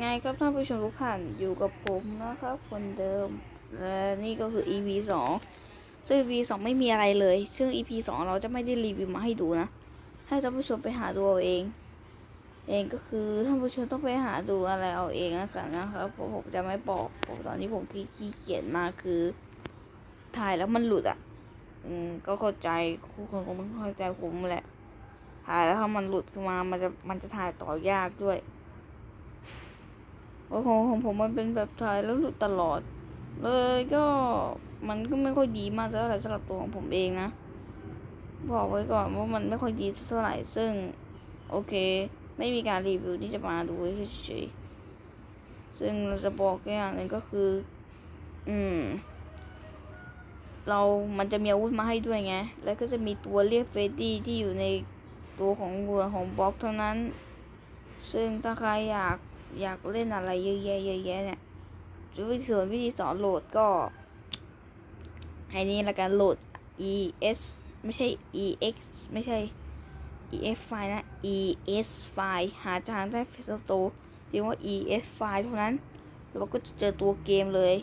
ไงครับท่านผู้ชมทุกท่านอยู่กับผมนะครับ คนเดิมและนี่ก็คือ EP สองซึ่ง EP สองไม่มีอะไรเลย ซึ่ง EP สองเราจะไม่ได้รีวิวมาให้ดูนะ ให้ท่านผู้ชมไปหาดูเอาเอง เองก็คือท่านผู้ชมต้องไปหาดูอะไรเอาเองนะครับนะครับผมผมจะไม่บอกผมตอนนี้ผมขี้เกียจมากคือ ถ่ายแล้วมันหลุดอะ อืมก็เข้าใจทุกคนคงไม่เข้าใจผมแหละถ่ายแล้วถ้ามันหลุดขึ้นมามันจะมันจะถ่ายต่อยากด้วย โอ้โหของผมมันเป็นแบบถ่ายแล้วหลุดตลอด เลยก็มันก็ไม่ค่อยดีมากเท่าไหร่สำหรับตัวของผมเองนะ บอกไว้ก่อนว่ามันไม่ค่อยดีเท่าไหร่ซึ่ง โอเค ไม่มีการรีวิวที่จะมาดูเฉยๆซึ่งเราจะบอกแค่อย่างหนึงก็คือ อืม เรา มันจะมีอาวุธมาให้ด้วยไง แล้วก็จะมีตัวเรียกเฟดดี้ที่อยู่ในตัวของวัวของบล็อกเท่านั้น ซึ่งถ้าใครอยาก อยากเล่นอะไรเยอะแยะเยอะแยะเนี่ยจะวิธีวิธีสอนโหลดก็ให้นี่ละกันโหลด es ไม่ใช่ ex ไม่ใช่ ef ไฟล์นะ es ไฟล์หาจางได้เฟซโตเรียกว่า es ไฟล์เท่านั้นแล้วก็จะเจอตัวเกมเลย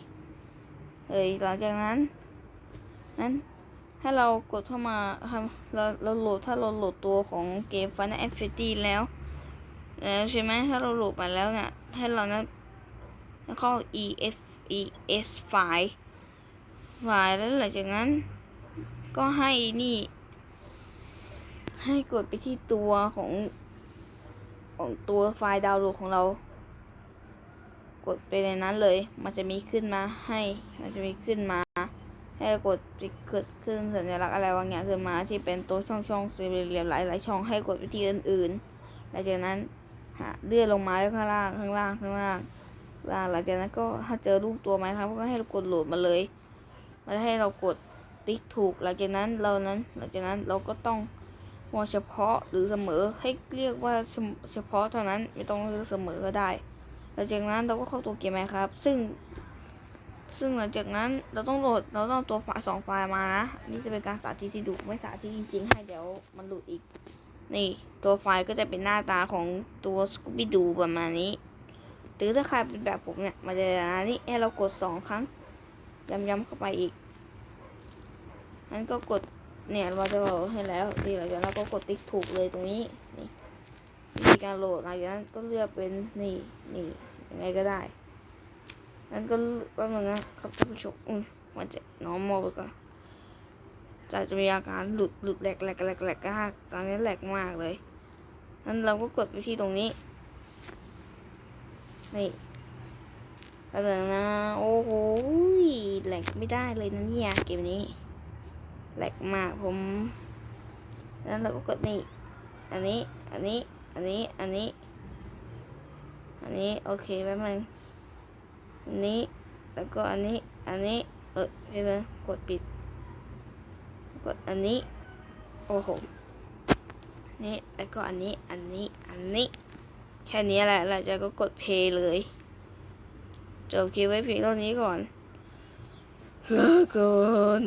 เฮ้ยหลังจากนั้นนั้นให้เรากดเข้ามาทำเราเราโหลดถ้าเราโหลดตัวของเกม Final Fantasy แล้ว แล้วใช่ไหมถ้าเราโหลดมาแล้วเนี่ยให้เรานะเข้า es es ไฟล์ไฟล์แล้วหลังจากนั้น ก็ให้นี่ ให้กดไปที่ตัวของ ของตัวไฟล์ดาวน์โหลดของเรา กดไปในนั้นเลย มันจะมีขึ้นมาให้ มันจะมีขึ้นมา ให้กดเกิดขึ้นสัญลักษณ์อะไรบางอย่างขึ้นมาที่เป็นตัวช่องช่องสี่เหลี่ยมหลายหลายช่องให้กดไปที่อื่น ๆ หลังจากนั้น หาเลื่อนลงมาแล้วข้างล่างข้างล่างข้างล่างล่างหลังจากนั้นก็ถ้าเจอรูปตัวไหมครับก็ให้เรากดโหลดมาเลยมันให้เรากดติ๊กถูกหลังจากนั้นเรานั้น หลังจากนั้นเราก็ต้องมองเฉพาะหรือเสมอให้เรียกว่าเฉพาะเท่านั้นไม่ต้องเรียกเสมอก็ได้ หลังจากนั้นเราก็เข้าตัวเกมไหมครับ ซึ่ง ซึ่งหลังจากนั้นเราต้องโหลดเราต้องตัวไฟสองไฟล์มานะนนี่จะเป็นการสาธิตที่ดูไม่สาธิตจริง ๆ ให้เดี๋ยวมันหลุดอีก นี่ตัวไฟล์ก็จะเป็นหน้าตาของตัวสกูบี้ดูประมาณนี้หรือถ้าใครเป็นแบบผมเนี่ยมันจะอันนี้ให้เรากดสองครั้งย้ำๆเข้าไปอีกนั้นก็กดเนี่ยเราจะโหลดให้แล้วทีหลังจากนั้นก็กดติ๊กถูกเลยตรงนี้นี่วิธีการโหลดหลังจากนั้นก็เลือกเป็นนี่นี่ยังไงก็ได้นั้นก็แป๊บนึงนะครับท่านผู้ชมอืมมันจะน้องมอไปก่อน จะจะมีอาการหลุดหลุดแหลกแหลกแหลกแหลกมากตอนนี้แหลกมากเลยนั้นเราก็กดไปที่ตรงนี้ นี่แป๊บนึงนะ โอ้โหแหลกไม่ได้เลยนะเนี่ยเกมนี้ แหลกมากผม นั้นเราก็กดนี่ อันนี้ อันนี้ อันนี้ อันนี้ อันนี้ โอเคแป๊บนึงอันนี้ แล้วก็อันนี้ อันนี้ เออใช่ไหมกดปิด กดอันนี้ โอ้โห นี่แล้วก็อันนี้ อันนี้ อันนี้ แค่นี้แหละ เราจะก็กดเพย์เลย จบคลิปไว้เพียงเท่านี้ก่อนเลิกก่อน